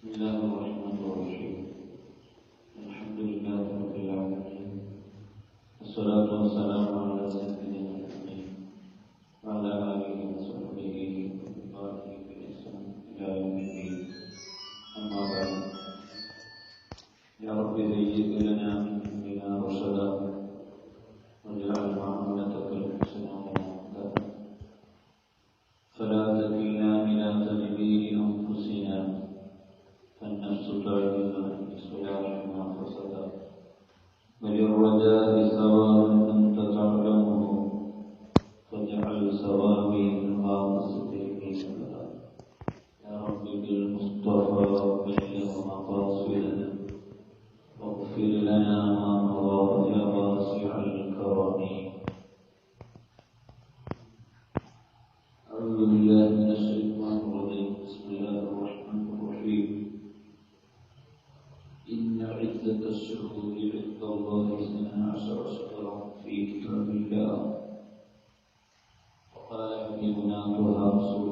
بسم الله الرحمن الرحيم الحمد لله رب العالمين والصلاة والسلام على سيدنا Natur haben, so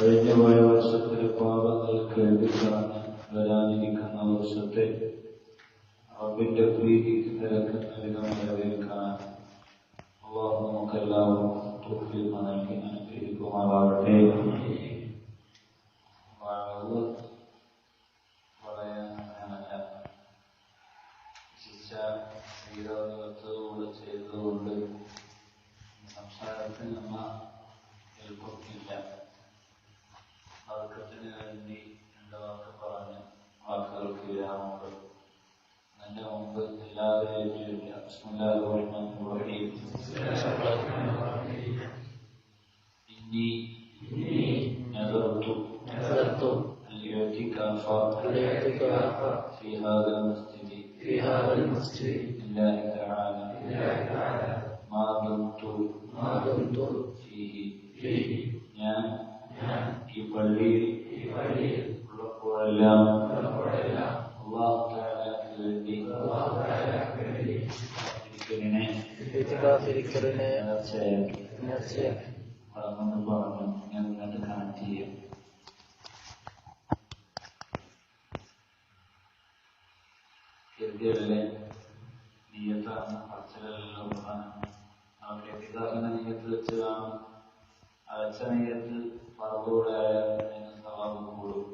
കഴിഞ്ഞ പോയ വർഷത്തിലെ പാപങ്ങൾ കേൾപ്പിച്ചാണ് വരാനിരിക്കുന്ന വർഷത്തെ അവന്റെ പ്രീതിക്ക് നിരക്കുന്ന വിധം വരവേൽക്കാൻ അള്ളാഹു നമുക്കെല്ലാവരും തൗഫീഖ് നൽകി അനുഗ്രഹിക്കുമാറാവട്ടെ. വളവ് വളയാനല്ല ശിക്ഷ വീരോധത്തോട് ചെയ്തുകൊണ്ട് സംസാരത്തിൽ നമ്മ കേൾക്കുന്നില്ല വർക്കത്തിന് വേണ്ടി രണ്ട് വാക്ക് പറഞ്ഞ് വാക്കുകൾക്ക് വിരാമമുണ്ട് അതിന്റെ മുമ്പ് എല്ലാവരെയും ചൊല്ലുക. ബിസ്മില്ലാഹിർ റഹ്മാനിർ റഹീം. ഇന്നി നദർതു نذرت الاعتكاف الاعتكاف في هذا المسجد في هذا المسجد لله تعالى لله تعالى ما دمت ما دمت നേർച്ചയാക്കി പറഞ്ഞു ഞാൻ എന്നിട്ട് കണക്ട് ചെയ്യും. കരുതിയല്ലേ നീയത്താണ് പറച്ചിലെല്ലാം അവരുടെ പിതാവിന്റെ നീയത്ത് വെച്ച് കാണും. അയച്ച നീയത്ത് പറവൂടെ അതിന് സ്വഭാവം കൂടും.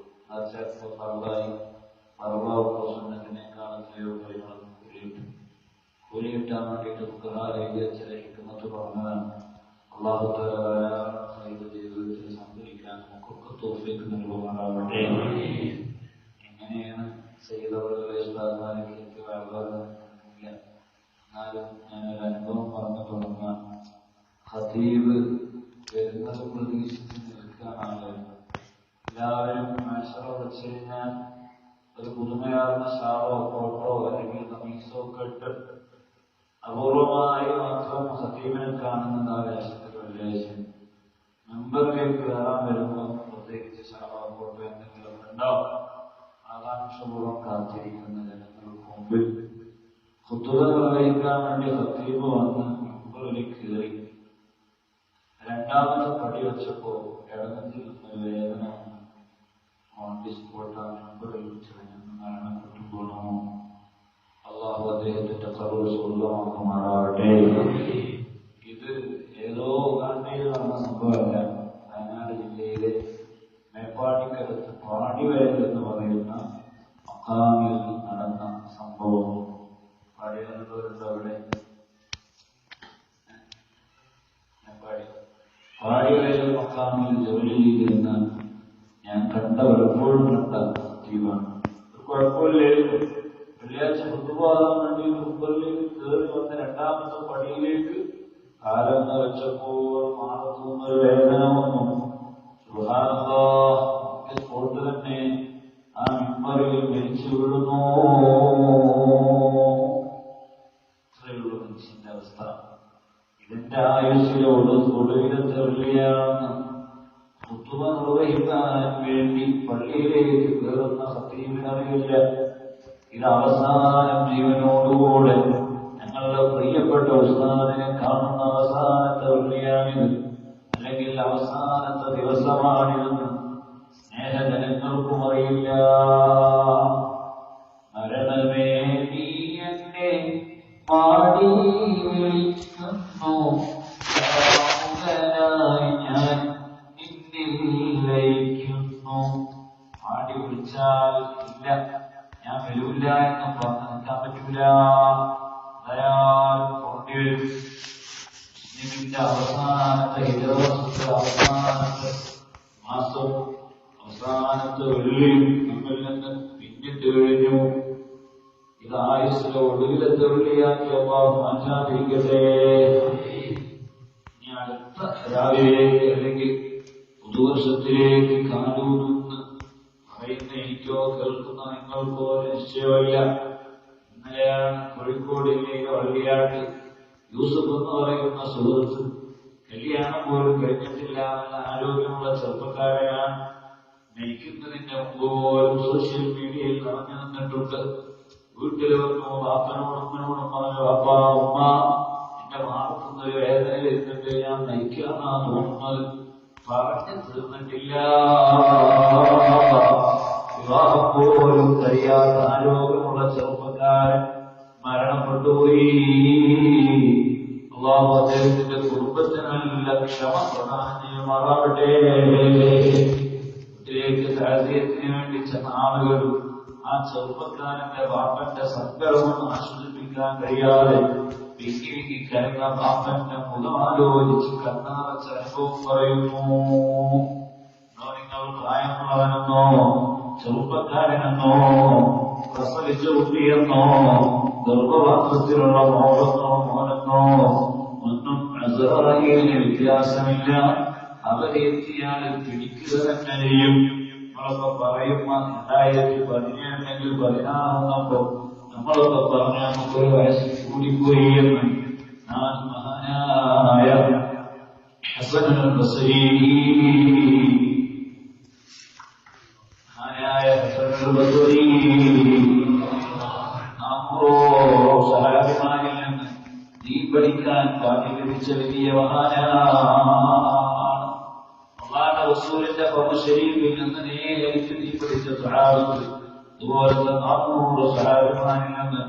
അള്ളാഹു തആല ജീവിതത്തിൽ സംഭവിക്കാൻ നമുക്കൊക്കെ തോഫീക്ക് നൽകുമാറാവട്ടെ എങ്ങനെയാണ് ചെയ്തവരുടെ ഉസ്താദ്മാരൊക്കെ എനിക്ക് വളർന്നില്ല എന്നാലും ഞാനൊരു അനുഭവം പറഞ്ഞു തുടങ്ങാം ഹതീബ് വരുന്നത് പ്രതീക്ഷിച്ച് നിൽക്കുകയാണ് എല്ലാവരും മത്സര വെച്ച് കഴിഞ്ഞാൽ ഒരു പുതുമയാർന്ന ഷാളോ കോട്ടോ അല്ലെങ്കിൽ കമീസോ ഒക്കെ ഇട്ട് അപൂർവമായി മാത്രം പ്രദേശം മെമ്പറിൽ കയറാൻ വരുമ്പോൾ പ്രത്യേകിച്ച് ശാഖോട്ടോ എന്തെങ്കിലും ഉണ്ടാവും ആകാംക്ഷപൂർവം കാത്തിരിക്കുന്ന ജനങ്ങൾക്ക് മുമ്പിൽ കുത്തുക പ്രവഹിക്കാൻ വേണ്ടി സത്യീപ് വന്ന് മെമ്പറിൽ കയറി. രണ്ടാമത് പടി വെച്ചപ്പോൾ ഇടതുത്തിൽ വേദന ഓൺ ദി സ്പോട്ട് ആ മെമ്പറിൽ മരണപ്പെട്ടുപോണമോ അള്ളാഹു അദ്ദേഹത്തിന്റെ കറുവ് സ്വന്തമാക്കുമാറാകട്ടെ പാടിവയൽ എന്ന് പറയുന്ന മക്കാമിൽ നടന്ന സംഭവം പാടിയുള്ളവരുണ്ട് അവിടെ പാടിവയൽ മക്കാമിൽ ജോലി ചെയ്തിരുന്ന ഞാൻ കണ്ട പലപ്പോഴും കണ്ട ജീവാണ് ഒരു കുഴപ്പമില്ലായിരുന്നു. വെള്ളിയാഴ്ച പൊതുവാദം വേണ്ടി മുമ്പിൽ കയറി വന്ന രണ്ടാമത്തെ പടിയിലേക്ക് കാലം നിറച്ചപ്പോൾ മാറത്തുനിന്നൊരു വേദന വന്നു. കയറുന്ന ഇത് അവസാനം ജീവനോടുകൂടെ ഞങ്ങളുടെ പ്രിയപ്പെട്ട ഉസ്താദിനെ കാണുന്ന അവസാനത്തെ വെള്ളിയാണിത് അല്ലെങ്കിൽ അവസാനത്തെ ദിവസമാണിതെന്ന് സ്നേഹജനങ്ങൾക്കും അറിയില്ല. ദയാലും പോണ്ടി വരും മുസ്ലിമിന്റെ അവസാനത്തെ ഹിജറത്തിന്റെ അവസാനത്തെ മാസം അവസാനത്തെ വെള്ളിയും നമ്മിൽ നിന്ന് പിന്നിട്ട് കഴിഞ്ഞു ഇത് ആയുസ്സിലെ ഒടുവിലത്തെ വെള്ളിയാക്കി അള്ളാഹു മാറ്റാതിരിക്കട്ടെ ഇനി അടുത്ത രാവിലേക്ക് അല്ലെങ്കിൽ പുതുവർഷത്തിലേക്ക് കാലൂന്ന് പറയുന്ന എനിക്കോ കേൾക്കുന്ന നിങ്ങൾക്കോ നിശ്ചയമില്ല. ഇന്നലെയാണ് കോഴിക്കോട് ജില്ലയിലെ വള്ളിയാട്ട്. യൂസഫ് എന്ന് പറയുന്ന സുഹൃത്ത് കല്യാണം പോലും കഴിഞ്ഞിട്ടില്ല എന്ന ആരോഗ്യമുള്ള ചെറുപ്പക്കാരനാണ്. നയിക്കുന്നതിന്റെ മുമ്പ് പോലും സോഷ്യൽ മീഡിയയിൽ നിറഞ്ഞു നിന്നിട്ടുണ്ട്. വീട്ടിലൊന്നും വാപ്പനോടും അമ്മനോടും പറഞ്ഞു വാപ്പ ഉമ്മ എന്റെ ഒരു വേദനയിൽ ഇരുന്നിട്ട് ഞാൻ നയിക്കാന്നാ തോന്നുന്നത് പറഞ്ഞു തീർന്നിട്ടില്ല. വിവാഹം പോലും കഴിയാത്ത ആരോഗ്യമുള്ള സംസ്കാര മരണപ്പെട്ടുപോയിന്റെ കുടുംബത്തിനല്ല ക്ഷമ പ്രധാനത്തിനുവേണ്ടി ചെന്ന ആളുകളും ആ ചെറുപ്പക്കാരന്റെ വാപ്പന്റെ സത്കരമൊന്നും ആശ്വസിപ്പിക്കാൻ കഴിയാതെ വിക്കി വിക്കി കരുന്ന ബാപ്പന്റെ മുഖമാലോചിച്ച് കണ്ണാറ ചരക്കോ പറയുന്നു നിങ്ങൾ പ്രായമുള്ളവനെന്നോ ചെറുപ്പക്കാരനെന്നോ അനുഭവം പറയുന്നു എന്നോ നിങ്ങൾ പ്രായമുള്ളവനെന്നോ ചെറുപ്പക്കാരനെന്നോ പ്രസവിച്ച കുട്ടിയെന്നോ ഗർഭപാത്രത്തിലുള്ള മോളെന്നോ മോനെന്നോ ഒന്നും അസറായിന് വ്യത്യാസമില്ല അവരെ എത്തിയാൽ പിടിക്കുക തന്നെ ചെയ്യും നമ്മളൊക്കെ പറയുമ്പോ രണ്ടായിരത്തി പതിനേഴെങ്കിൽ പതിനാറാകുന്നപ്പോ നമ്മളൊക്കെ പറഞ്ഞ നമുക്കൊരു വയസ്സ് കൂടിപ്പോയി എന്ന് ഞാൻ മഹാനായ ഹസൻ ബസരി നാനൂറ് സഹാബിമാരിൽ നിന്ന്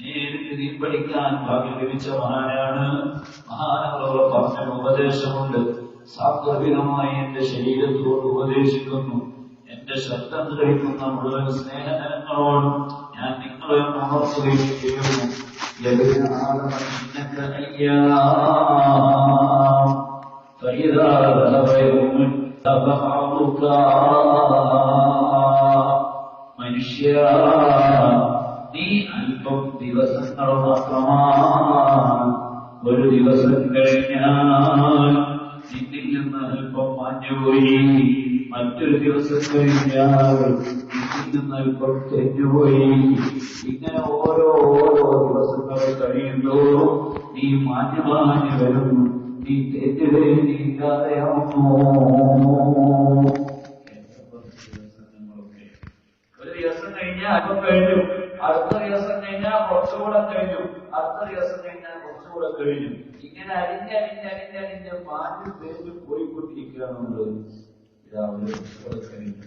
നേരിട്ട് നീ പഠിക്കാൻ ഭാഗ്യം ലഭിച്ച മഹാനാണ് മഹാനവർ പറഞ്ഞ ഉപദേശമുണ്ട് സാന്ദർഭികമായി എന്റെ ശരീരത്തോട് ഉപദേശിക്കുന്നു എന്റെ ശബ്ദം ഗ്രഹിക്കുന്ന മുഴുവൻ സ്നേഹജനങ്ങളോടും ഞാൻ നിങ്ങളെ ഉണർത്തുകയും ചെയ്യുന്നു ലഭിക്കുന്ന ആദമ فإذا ذهب يوم تبعضك മനുഷ്യ നീ അല്പം ദിവസങ്ങൾ മാത്രമാണ് ഒരു ദിവസം കഴിഞ്ഞാൽ അല്പം മാഞ്ഞുപോയി. മറ്റൊരു ദിവസം കഴിഞ്ഞാൽ അല്പം തെറ്റുപോയി ഇങ്ങനെ ഓരോ ഓരോ ദിവസങ്ങൾ കഴിയുന്തോറും നീ മാഞ്ഞു മാഞ്ഞു വരുന്നു. നീ ഇല്ലാതെയാവുന്നു ഒരു ദിവസം കഴിഞ്ഞാൽ അല്പം കഴിഞ്ഞു. കുറച്ചുകൂടെ കഴിഞ്ഞു. അടുത്ത ദിവസം കഴിഞ്ഞാൽ കുറച്ചുകൂടെ കഴിഞ്ഞു. ഇങ്ങനെ അരിഞ്ഞ് അരിഞ്ഞ് അരിഞ്ഞ് അരിഞ്ഞ് മാറ്റി തേഞ്ഞു പോയിക്കൊണ്ടിരിക്കുകയാണ് നമ്മൾ ഇതാ ഒരു വർഷത്തോടെ കഴിഞ്ഞു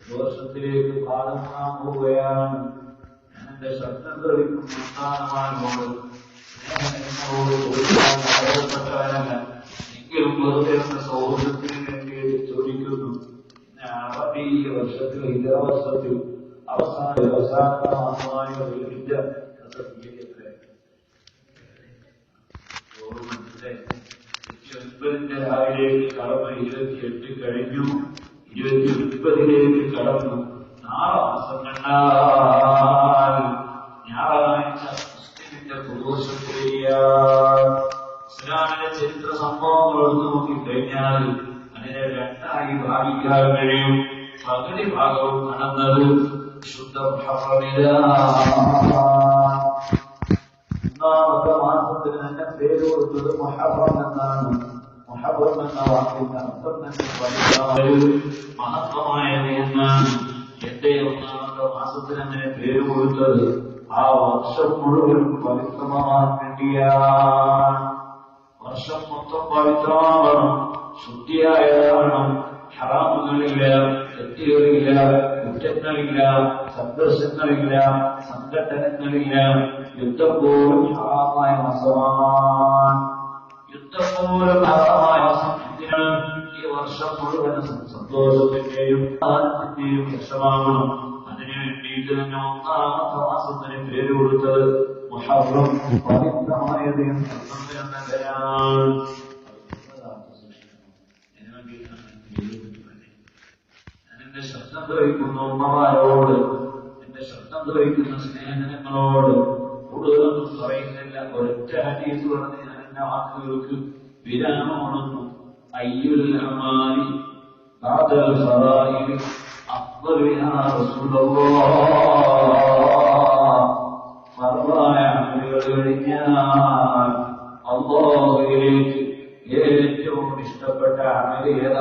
ഒരു വർഷത്തിലേക്ക് പാഠം കാണാൻ പോവുകയാണ്. എന്റെ ശബ്ദം കളിക്കും എങ്കിലും വെറുതെ സൗഹൃദത്തിന് വേണ്ടി ചോദിക്കുന്നു. അറബി വർഷത്തിൽ ഇതര വർഷത്തിൽ അവസാന അവസാന മാസമായ ഒരു വിദ്യ ഒൻപതിന്റെ രാവിലേക്ക് കടന്നു ഇരുപത്തിയെട്ട് കഴിഞ്ഞു. ഇരുപത്തി ഒൻപതിലേക്ക് കടന്നു. നാളെ മാസം കണ്ടാൽ ഞായറാഴ്ച മുസ്ലിമിന്റെ ഇസ്ലാമിന്റെ ചരിത്ര സംഭവങ്ങൾ എടുത്തു നോക്കിക്കഴിഞ്ഞാൽ അതിനെ രണ്ടായി ഭാഗിക്കാൻ കഴിയും. പകുതി ഭാഗവും നടന്നത് شدهم حرم النار. كما أنزلنا نفعل ورسل محرمنا محرمنا وعلمنا وصلنا مع الطمعيننا يديرنا كما أنزلنا نفعل ورسل وشمرهم فلسمرات بديان وشم الطمع بترابا شديا يا رب വർഷം മൊത്തം പവിത്രമാവണം ശുദ്ധിയായതാവണം ഹറാമുകളില്ല തെറ്റുകളില്ല കുറ്റങ്ങളില്ല സംഘർഷങ്ങളില്ല സംഘടനകളില്ല യുദ്ധം പോലും ഹറാമായ മാസമാണ് യുദ്ധം പോലും ഹറാമായ മാസം എന്തിനാണ് ഈ വർഷം മുഴുവൻ സന്തോഷത്തിന്റെയും ആനന്ദത്തിന്റെയും വർഷമാകണം അതിനു വേണ്ടിയിട്ട് തന്നെ ഒന്നാമത്തെ മാസത്തിന് പേര് കൊടുത്തത് മുഹറം പവിത്രമായത് എന്നതാണ് ഗ്രഹിക്കുന്ന ഉമ്മമാരോട്. എന്റെ ശബ്ദം ഗ്രഹിക്കുന്ന സ്നേഹങ്ങളോട് കൂടുതലൊന്നും പറയുന്നില്ല. ഒരൊറ്റ ഹദീസ് പറഞ്ഞ് ഞാൻ എന്റെ വാക്കുകൾക്ക് വിരാമമാണെന്നു അയ്യുൽ അമാനി അല്ലാഹുവിലേക്ക് ഏറ്റവും ഇഷ്ടപ്പെട്ട കഴിഞ്ഞാൽ